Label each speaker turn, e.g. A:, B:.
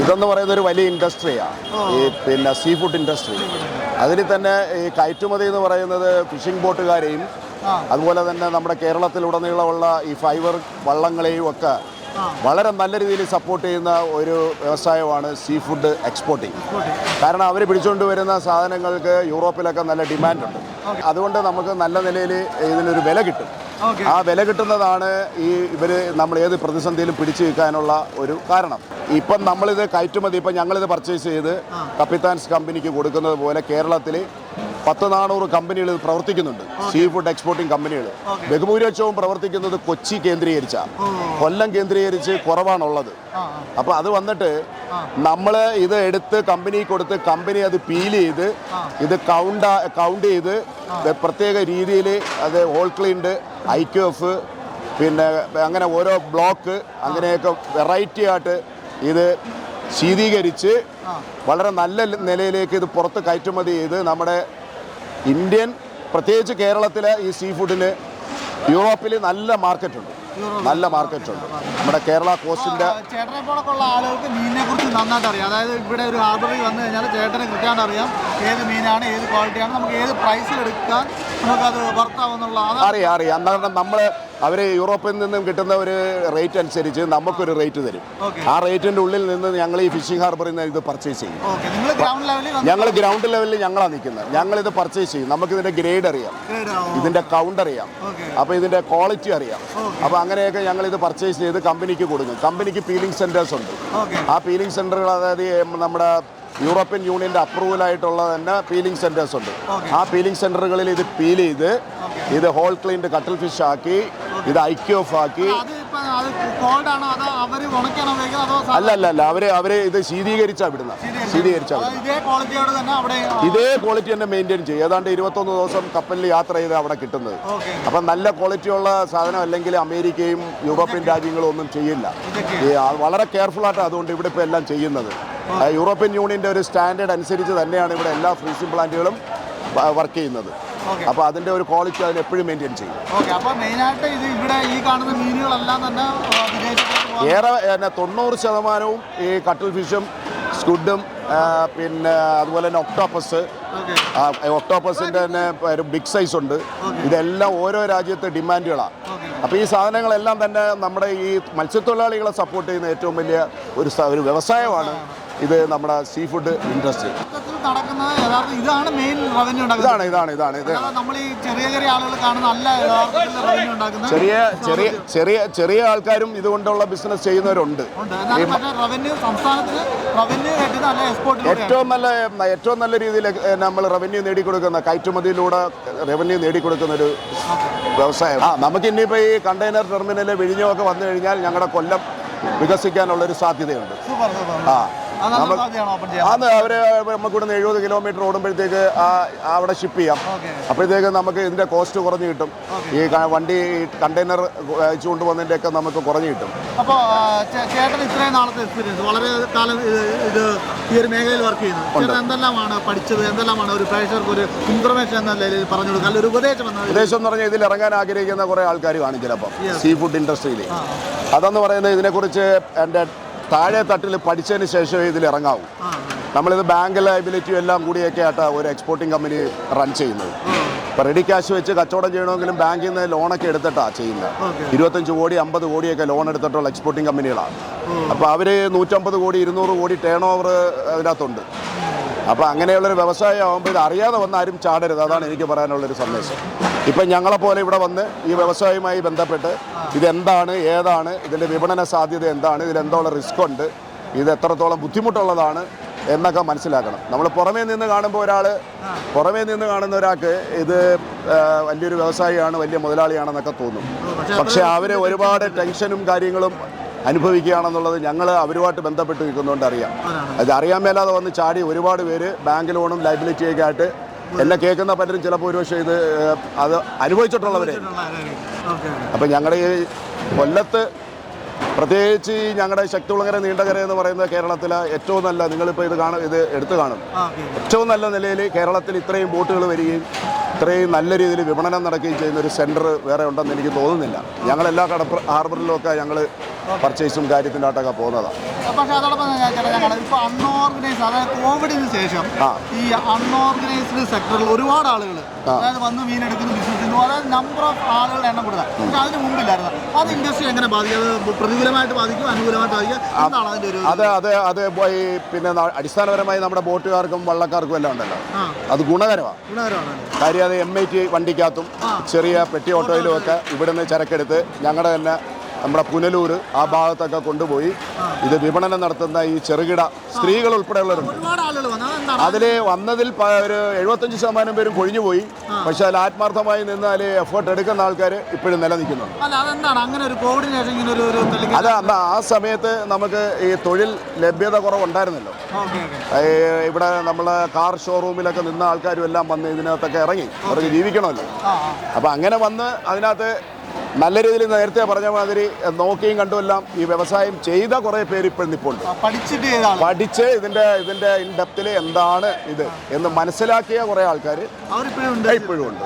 A: ഇതെന്ന് പറയുന്ന ഒരു വലിയ ഇൻഡസ്ട്രിയാണ് ഈ പിന്നെ സീ ഫുഡ് ഇൻഡസ്ട്രി അതിൽ തന്നെ ഈ കയറ്റുമതി എന്ന് പറയുന്നത് ഫിഷിംഗ് ബോട്ടുകാരെയും അതുപോലെ തന്നെ നമ്മുടെ കേരളത്തിലുടനീളമുള്ള ഈ ഫൈബർ വള്ളങ്ങളെയും ഒക്കെ വളരെ നല്ല രീതിയിൽ സപ്പോർട്ട് ചെയ്യുന്ന ഒരു വ്യവസായമാണ് സീ ഫുഡ് എക്സ്പോർട്ടിങ് കാരണം അവർ പിടിച്ചുകൊണ്ട് വരുന്ന സാധനങ്ങൾക്ക് യൂറോപ്പിലൊക്കെ നല്ല ഡിമാൻഡുണ്ട് അതുകൊണ്ട് നമുക്ക് നല്ല നിലയിൽ ഇതിനൊരു വില കിട്ടും. ആ വില കിട്ടുന്നതാണ് ഈ ഇവർ നമ്മൾ ഏത് പ്രതിസന്ധിയിലും പിടിച്ചു നിൽക്കാനുള്ള ഒരു കാരണം. ഇപ്പം നമ്മളിത് കയറ്റുമതി ഇപ്പം ഞങ്ങളിത് പർച്ചേസ് ചെയ്ത് കപ്പിത്താൻസ് കമ്പനിക്ക് കൊടുക്കുന്നത് പോലെ കേരളത്തിൽ പത്ത് നാനൂറ് കമ്പനികൾ ഇത് പ്രവർത്തിക്കുന്നുണ്ട്. സീ ഫുഡ് എക്സ്പോർട്ടിംഗ് കമ്പനികൾ. ബഹുഭൂരിപക്ഷവും പ്രവർത്തിക്കുന്നത് കൊച്ചി കേന്ദ്രീകരിച്ച. കൊല്ലം കേന്ദ്രീകരിച്ച് കുറവാണുള്ളത്.
B: അപ്പൊ
A: അപ്പോൾ അത് വന്നിട്ട് നമ്മൾ ഇത് എടുത്ത് കമ്പനി കൊടുത്ത് കമ്പനി അത് പീൽ ചെയ്ത് ഇത് കൗണ്ട് കൗണ്ട് ചെയ്ത് പ്രത്യേക രീതിയിൽ അത് whole cleaned I Q F പിന്നെ അങ്ങനെ ഓരോ ബ്ലോക്ക് അങ്ങനെയൊക്കെ വെറൈറ്റി ആയിട്ട് ഇത് ശീതീകരിച്ച് വളരെ നല്ല നിലയിലേക്ക് ഇത് പുറത്ത് കയറ്റുമതി ചെയ്ത് നമ്മുടെ ഇന്ത്യൻ പ്രത്യേകിച്ച് കേരളത്തിലെ ഈ സീ ഫുഡിന് യൂറോപ്പിൽ നല്ല മാർക്കറ്റുണ്ട്. നല്ല മാർക്കറ്റുണ്ട്. നമ്മുടെ കേരള കോസ്റ്റിന്റെ
B: ചേട്ടനെ പോലുള്ള ആളുകൾക്ക് മീനിനെ കുറിച്ച് നന്നായിട്ട് അറിയാം. അതായത് ഇവിടെ ഒരു ഹാർബറിൽ വന്നു കഴിഞ്ഞാൽ ചേട്ടനെ കൃത്യമായിട്ട് അറിയാം ഏത് മീനാണ് ഏത് ക്വാളിറ്റിയാണ് നമുക്ക് ഏത് പ്രൈസിൽ എടുക്കാൻ നമുക്കത് വർത്താവുന്നുള്ള
A: അറിയാം അറിയാം. എന്താ നമ്മൾ അവർ യൂറോപ്പിൽ നിന്നും കിട്ടുന്ന ഒരു റേറ്റ് അനുസരിച്ച് നമുക്കൊരു റേറ്റ് തരും. ആ റേറ്റിന്റെ ഉള്ളിൽ നിന്ന് ഞങ്ങൾ ഈ ഫിഷിംഗ് ഹാർബറിൽ നിന്ന് ഇത് പർച്ചേസ് ചെയ്യും. ഞങ്ങൾ ഗ്രൗണ്ട് ലെവലിൽ ഞങ്ങളാണ് നിൽക്കുന്നത്. ഞങ്ങൾ ഇത് പർച്ചേസ് ചെയ്യും. നമുക്കിതിന്റെ ഗ്രേഡ് അറിയാം. ഇതിന്റെ കൗണ്ട് അറിയാം. അപ്പോൾ ഇതിന്റെ ക്വാളിറ്റി അറിയാം. അപ്പോൾ അങ്ങനെയൊക്കെ ഞങ്ങൾ ഇത് പർച്ചേസ് ചെയ്ത് കമ്പനിക്ക് കൊടുക്കും. കമ്പനിക്ക് പീലിംഗ് സെന്റേഴ്സ് ഉണ്ട്. ആ പീലിംഗ് സെന്ററുകൾ അതായത് നമ്മുടെ യൂറോപ്യൻ യൂണിയന്റെ അപ്രൂവൽ ആയിട്ടുള്ള തന്നെ പീലിംഗ് സെന്റേഴ്സ് ഉണ്ട്. ആ പീലിംഗ് സെന്ററുകളിൽ ഇത് പീൽ ചെയ്ത് ഇത് ഹോൾ ക്ലീൻഡ് കട്ടിൽ ഫിഷ് ആക്കി ഇത് ഐക്യ ഓഫ് ആക്കി.
B: ഇപ്പൊ
A: അല്ല അല്ല അല്ല അവർ അവർ ഇത് ശീതീകരിച്ചാ വിടുന്ന ശീതീകരിച്ചാ
B: ഇതേ
A: ക്വാളിറ്റി തന്നെ മെയിന്റെയിൻ ചെയ്യും. ഏതാണ്ട് ഇരുപത്തൊന്ന് ദിവസം കപ്പലിൽ യാത്ര ചെയ്ത് അവിടെ കിട്ടുന്നത്. അപ്പൊ നല്ല ക്വാളിറ്റി ഉള്ള സാധനം അല്ലെങ്കിൽ അമേരിക്കയും യൂറോപ്യൻ രാജ്യങ്ങളും ഒന്നും ചെയ്യില്ല. വളരെ കെയർഫുൾ ആയിട്ട് അതുകൊണ്ട് ഇവിടെ ഇപ്പോൾ എല്ലാം ചെയ്യുന്നത്. യൂറോപ്യൻ യൂണിയന്റെ ഒരു സ്റ്റാൻഡേർഡ് അനുസരിച്ച് തന്നെയാണ് ഇവിടെ എല്ലാ ഫ്രീസിംഗ് പ്ലാന്റുകളും വർക്ക് ചെയ്യുന്നത്. അപ്പോൾ അതിന്റെ ഒരു ക്വാളിറ്റി അതിന് എപ്പോഴും മെയിന്റെയിൻ ചെയ്യും. ഏറെ പിന്നെ തൊണ്ണൂറ് ശതമാനവും ഈ കട്ടിൽ ഫിഷും സ്കുഡും പിന്നെ അതുപോലെ തന്നെ ഒക്ടോപ്പസ് ഒക്ടോപ്പസിന്റെ തന്നെ ഒരു ബിഗ് സൈസ് ഉണ്ട്. ഇതെല്ലാം ഓരോ രാജ്യത്തെ ഡിമാൻഡുകളാണ് അപ്പോൾ ഈ സാധനങ്ങളെല്ലാം തന്നെ നമ്മുടെ ഈ മത്സ്യത്തൊഴിലാളികളെ സപ്പോർട്ട് ചെയ്യുന്ന ഏറ്റവും വലിയ ഒരു ഒരു വ്യവസായമാണ്. ഇത് നമ്മുടെ സീ ഫുഡ് ഇൻഡസ്ട്രി
B: ഇതാണ്
A: ഇതാണ് ഇതാണ് ഇത്.
B: ചെറിയ ചെറിയ
A: ചെറിയ ചെറിയ ആൾക്കാരും ഇതുകൊണ്ടുള്ള ബിസിനസ് ചെയ്യുന്നവരുണ്ട്. ഏറ്റവും നല്ല ഏറ്റവും നല്ല രീതിയിൽ നമ്മൾ റവന്യൂ നേടിക്കൊടുക്കുന്ന കയറ്റുമതിയിലൂടെ റവന്യൂ നേടിക്കൊടുക്കുന്ന ഒരു വ്യവസായം. ആ നമുക്ക് ഇനിയിപ്പോൾ ഈ കണ്ടെയ്നർ ടെർമിനൽ വിഴിഞ്ഞമൊക്കെ വന്നു കഴിഞ്ഞാൽ ഞങ്ങളുടെ കൊല്ലം വികസിക്കാനുള്ളൊരു സാധ്യതയുണ്ട്. ആ. അന്ന് അവർ നമുക്ക് നിന്ന് എഴുപത് കിലോമീറ്റർ ഓടുമ്പോഴത്തേക്ക് അവിടെ ഷിപ്പ് ചെയ്യാം. അപ്പോഴത്തേക്ക് നമുക്ക് ഇതിന്റെ കോസ്റ്റ് കുറഞ്ഞു കിട്ടും. ഈ വണ്ടി കണ്ടെയ്നർ അയച്ചു കൊണ്ടുവന്നതിന്റെ ഒക്കെ നമുക്ക് കുറഞ്ഞു കിട്ടും.
B: അപ്പോൾ ചേട്ടൻ ഇത്രയും നാളത്തെ എക്സ്പീരിയൻസ് വളരെ കാലം ഇത് ഈ ഒരു മേഖലയിൽ വർക്ക് ചെയ്യുന്നത്. ചേട്ടൻ എന്തെല്ലാമാണ് പഠിച്ചത്? എന്തെല്ലാമാണ് ഒരു പ്രേക്ഷകർക്ക് ഒരു ഇൻഫർമേഷൻ എന്ന നിലയിൽ പറഞ്ഞു കൊടുക്കുക? അല്ലെങ്കിൽ ഒരു ഉപദേശം എന്ന നിലയിൽ.
A: എന്ന് പറഞ്ഞാൽ ഇതിൽ ഇറങ്ങാൻ ആഗ്രഹിക്കുന്ന കുറേ ആൾക്കാർ കാണും ചിലപ്പോൾ സീ ഫുഡ് ഇൻഡസ്ട്രിയിൽ അതെന്ന് പറയുന്നത് ഇതിനെക്കുറിച്ച് എന്റെ താഴെ തട്ടിൽ പഠിച്ചതിന് ശേഷമേ ഇതിൽ ഇറങ്ങാവൂ. നമ്മളിത് ബാങ്ക് ലൈബിലിറ്റിയും എല്ലാം കൂടിയൊക്കെ ആയിട്ടാണ് ഒരു എക്സ്പോർട്ടിംഗ് കമ്പനി റൺ ചെയ്യുന്നത്. ഇപ്പം റെഡി ക്യാഷ് വെച്ച് കച്ചവടം ചെയ്യണമെങ്കിലും ബാങ്കിൽ നിന്ന് ലോണൊക്കെ എടുത്തിട്ടാണ് ചെയ്യുന്നത്. ഇരുപത്തഞ്ച് കോടി അമ്പത് കോടിയൊക്കെ ലോൺ എടുത്തിട്ടുള്ള എക്സ്പോർട്ടിംഗ് കമ്പനികളാണ് അപ്പോൾ അവർ നൂറ്റമ്പത് കോടി ഇരുന്നൂറ് കോടി ടേൺ ഓവർ അതിനകത്തുണ്ട് അപ്പോൾ അങ്ങനെയുള്ളൊരു വ്യവസായം ആകുമ്പോൾ ഇത് അറിയാതെ വന്ന ആരും ചാടരുത്. അതാണ് എനിക്ക് പറയാനുള്ളൊരു സന്ദേശം. ഇപ്പം ഞങ്ങളെപ്പോലെ ഇവിടെ വന്ന് ഈ വ്യവസായവുമായി ബന്ധപ്പെട്ട് ഇതെന്താണ് ഏതാണ് ഇതിന്റെ വിപണന സാധ്യത എന്താണ് ഇതിലെന്തോളം റിസ്ക് ഉണ്ട് ഇത് എത്രത്തോളം ബുദ്ധിമുട്ടുള്ളതാണ് എന്നൊക്കെ മനസ്സിലാക്കണം. നമ്മൾ പുറമേ നിന്ന് കാണുമ്പോൾ ഒരാൾ പുറമേ നിന്ന് കാണുന്ന ഒരാൾക്ക് ഇത് വലിയൊരു വ്യവസായിയാണ് വലിയ മുതലാളിയാണെന്നൊക്കെ തോന്നും.
B: പക്ഷെ
A: അവരെ അവർ ഒരുപാട് ടെൻഷനും കാര്യങ്ങളും അനുഭവിക്കുകയാണെന്നുള്ളത് ഞങ്ങൾ അവരുമായിട്ട് ബന്ധപ്പെട്ട് നിൽക്കുന്നതുകൊണ്ട് അറിയാം അത് അറിയാൻ മേലാതെ വന്ന് ചാടി ഒരുപാട് പേര് ബാങ്ക് ലോണും ലൈബിലിറ്റിയൊക്കെ ആയിട്ട് എന്നെ കേൾക്കുന്ന പലരും ചിലപ്പോൾ ഒരുപക്ഷെ ഇത് അത് അനുഭവിച്ചിട്ടുള്ളവരെ. അപ്പം ഞങ്ങളുടെ ഈ കൊല്ലത്ത് പ്രത്യേകിച്ച് ഈ ഞങ്ങളുടെ ശക്തികുളങ്ങര നീണ്ടകര എന്ന് പറയുന്നത് കേരളത്തിലെ ഏറ്റവും നല്ല നിങ്ങളിപ്പോൾ ഇത് കാണും ഇത് എടുത്തു കാണും. ഏറ്റവും നല്ല നിലയിൽ കേരളത്തിൽ ഇത്രയും ബോട്ടുകൾ വരികയും ഇത്രയും നല്ല രീതിയിൽ വിപണനം നടക്കുകയും ചെയ്യുന്ന ഒരു സെന്റർ വേറെ ഉണ്ടെന്ന് എനിക്ക് തോന്നുന്നില്ല. ഞങ്ങൾ എല്ലാ കട ഹാർബറിലും ഒക്കെ ഞങ്ങൾ പർച്ചേസും കാര്യത്തിനായിട്ടൊക്കെ പോകുന്നതാണ്
B: പക്ഷെ അതോടൊപ്പം ഞങ്ങൾ ഇപ്പൊ അൺഓർഗനൈസ് അതായത് കോവിഡിന് ശേഷം ഈ അൺഓർഗനൈസ്ഡ് സെക്ടറിൽ ഒരുപാട് ആളുകൾ അതായത് വന്ന് മീനെടുക്കുന്ന ബിസിനസ്സിന് അതായത് നമ്പർ ഓഫ് ആളുകളുടെ എണ്ണം കൂടുതലാണ് പക്ഷെ അതിന് മുമ്പില്ലായിരുന്നു. അത് ഇൻഡസ്ട്രി എങ്ങനെ ബാധിക്കും? അത് പ്രതികൂലമായിട്ട് ബാധിക്കും അനുകൂലമായിട്ട് ബാധിക്കും? എന്താണ് അതിന്റെ ഒരു
A: അത് അത് അത് പിന്നെ അടിസ്ഥാനപരമായി നമ്മുടെ ബോട്ടുകാർക്കും വള്ളക്കാർക്കും എല്ലാം ഉണ്ടല്ലോ. അത് ഗുണകരമാണ്
B: ഗുണകരമാണ്.
A: കാര്യം അത് എം ഐ ടി വണ്ടിക്കകത്തും ചെറിയ പെട്ടി ഓട്ടോയിലും ഒക്കെ ഇവിടുന്ന് ചരക്കെടുത്ത് ഞങ്ങളുടെ തന്നെ നമ്മുടെ പുനലൂർ ആ ഭാഗത്തൊക്കെ കൊണ്ടുപോയി. ഇത് വിപണനം നടത്തുന്ന ഈ ചെറുകിട സ്ത്രീകൾ ഉൾപ്പെടെയുള്ളവരുണ്ട്. അതിൽ വന്നതിൽ ഒരു എഴുപത്തഞ്ച് ശതമാനം പേരും കൊഴിഞ്ഞുപോയി പക്ഷെ അതിൽ ആത്മാർത്ഥമായി നിന്നാൽ എഫേർട്ട് എടുക്കുന്ന ആൾക്കാർ ഇപ്പോഴും നിലനിൽക്കുന്നുണ്ട്. അത് അന്ന് ആ സമയത്ത് നമുക്ക് ഈ തൊഴിൽ ലഭ്യത കുറവുണ്ടായിരുന്നല്ലോ. ഇവിടെ നമ്മളെ കാർ ഷോറൂമിലൊക്കെ നിന്ന ആൾക്കാരും എല്ലാം വന്ന് ഇതിനകത്തൊക്കെ ഇറങ്ങി. അവർക്ക് ജീവിക്കണമല്ലോ. അപ്പോൾ അങ്ങനെ വന്ന് അതിനകത്ത് നല്ല രീതിയിൽ നേരത്തെ പറഞ്ഞ മാതിരി നോക്കിയും കണ്ടുമെല്ലാം ഈ വ്യവസായം ചെയ്ത കുറേ പേര് ഇപ്പോൾ
B: നിപ്പുണ്ട്. പഠിച്ചിട്ട്
A: പഠിച്ച് ഇതിന്റെ ഇതിന്റെ ഇൻ ഡെപ്തിൽ എന്താണ് ഇത് എന്ന് മനസ്സിലാക്കിയ കുറേ ആൾക്കാർ ഇപ്പോഴും ഉണ്ട്.